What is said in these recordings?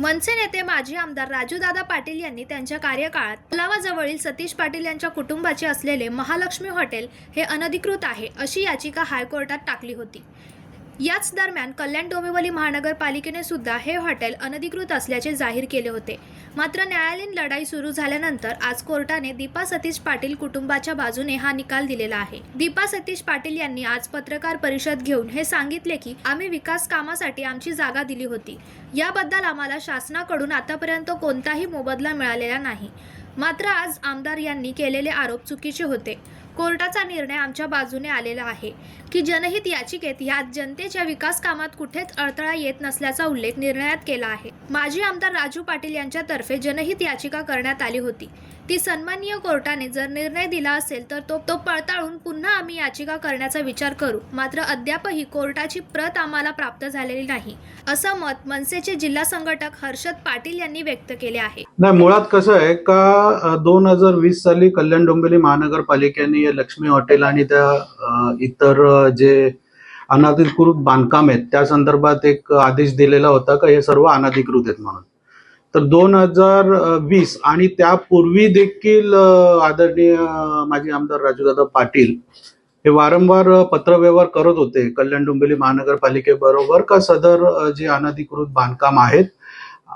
मनसे नेते माजी आमदार राजूदादा पाटील यांनी त्यांच्या कार्यकाळात तलावाजवळील सतीश पाटील यांच्या कुटुंबाचे असलेले महालक्ष्मी हॉटेल हे अनधिकृत आहे अशी याचिका हायकोर्टात टाकली होती. याच दरम्यान कल्याण डोंबिवली महानगरपालिकेने सुद्धा हे हॉटेल अनधिकृत असल्याचे जाहीर केले होते. मात्र न्यायालयीन लढाई सुरू झाल्यानंतर आज कोर्टाने दीपा सतीश पाटील कुटुंबाच्या बाजूने हा निकाल दिलेला आहे. दीपा सतीश पाटील यांनी आज पत्रकार परिषद घेऊन हे सांगितले की आम्ही विकास कामासाठी आमची जागा दिली होती. याबद्दल आम्हाला शासनाकडून आतापर्यंत कोणताही मोबदला मिळालेला नाही. मात्र आज आमदार यांनी केलेले आरोप चुकीचे होते. कोर्टाचा निर्णय आमच्या बाजूने आलेला आहे की जनहित याचिकेत यात जनतेच्या विकास कामात कुठेच अडथळा येत नसल्याचा उल्लेख निर्णयात केला आहे. माजी आमदार राजू पाटील यांच्यातर्फे जनहित याचिका करण्यात आली होती. ती सन्माननीय कोर्टाने जर निर्णय दिला असेल तर तो तो पडताळून पुन्हा आम्ही याचिका करण्याचा विचार करू. मात्र अद्यापही कोर्टाची प्रत आम्हाला प्राप्त झालेली नाही असं मत मनसेचे जिल्हा संघटक हर्षद पाटील यांनी व्यक्त केले आहे. नाही मुळात कसं आहे का दोन हजार वीस साली कल्याण डोंबिवली महानगरपालिकेने लक्ष्मी हॉटेल आणि त्या इतर जे अनाधिकृत बांधकाम आहेत त्या संदर्भात एक आदेश दिलेला होता का? हे सर्व अनाधिकृत आहेत म्हणून. तर दोन हजार वीस आणि त्यापूर्वी देखील आदरणीय माजी आमदार राजूदादा पाटील हे वारंवार पत्रव्यवहार करत होते कल्याण डोंबिवली महानगरपालिकेबरोबर का सदर जे अनाधिकृत बांधकाम आहेत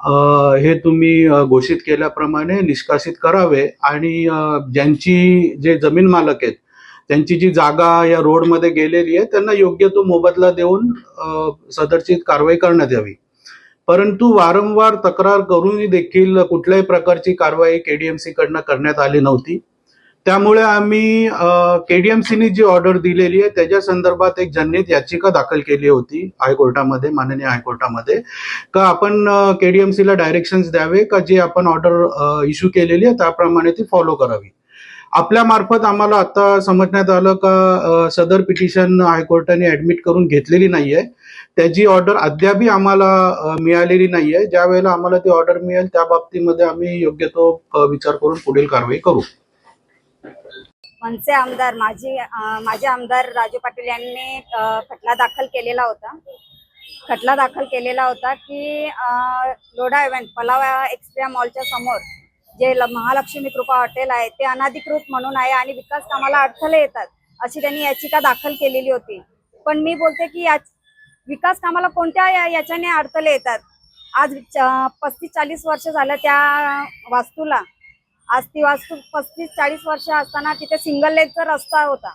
हे तुम्ही घोषित केल्याप्रमाणे निष्कासित करावे आणि ज्यांची जे जमीन मालक आहेत त्यांची जी जागा या रोडमध्ये गेलेली आहे त्यांना योग्य तो मोबदला देऊन सदरची कारवाई करण्यात यावी. परंतु वारंवार तक्रार करूनही देखील कुठल्याही प्रकारची कारवाई केडीएमसी कडनं करण्यात आली नव्हती. त्यामुळे आम्ही केडीएमसीने जी ऑर्डर दिलेली आहे त्याच्या संदर्भात एक जनहित याचिका दाखल केली होती हायकोर्टामध्ये माननीय हायकोर्टामध्ये. का आपण केडीएमसीला डायरेक्शन्स द्यावे का जे आपण ऑर्डर इश्यू केलेली आहे त्याप्रमाणे ती फॉलो करावी? आपल्या मार्फत आम्हाला आता समजण्यात आलं का सदर पिटिशन हायकोर्टाने ऍडमिट करून घेतलेली नाहीये. त्याची ऑर्डर अद्यापही आम्हाला मिळालेली नाहीये. ज्या वेळेला आम्हाला ती ऑर्डर मिळेल त्या बाबतीमध्ये आम्ही योग्य तो विचार करून पुढील कारवाई करू. मनसे आमदार माझी माझे आमदार राजू पाटील यांनी खटला दाखल केलेला होता. खटला दाखल केलेला होता की लोडा लोढा इव्हेंट पलावा एक्सप्रिया मॉलच्या समोर जे महालक्ष्मी कृपा हॉटेल आहे ते अनाधिकृत म्हणून आहे आणि विकास कामाला अडथळे येतात अशी त्यांनी याचिका दाखल केलेली होती. पण मी बोलते की या विकास कामाला कोणत्या याच्याने अडथळे येतात? आज पस्तीस चाळीस वर्ष झालं त्या वास्तूला आज ती वास्तू पस्तीस चाळीस वर्ष असताना तिथे सिंगल लेनचा रस्ता होता.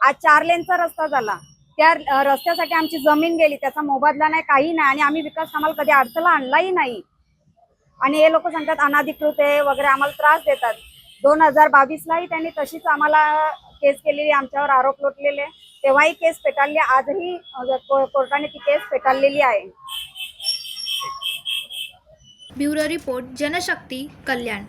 आज चार लेनचा रस्ता झाला. त्या रस्त्यासाठी आमची जमीन गेली. त्याचा मोबदला नाही काही नाही आणि आम्ही विकास कामाला कधी अडथळा आणलाही नाही. आणि हे लोक सांगतात अनाधिकृत आहे वगैरे आम्हाला त्रास देतात. दोन हजार बावीसलाही त्यांनी तशीच आम्हाला केस केलेली आमच्यावर आरोप लोटलेले. तेव्हाही केस पेटाळली आजही कोर्टाने ती केस पेटाळलेली आहे. Bureau report Janshakti Kalyan.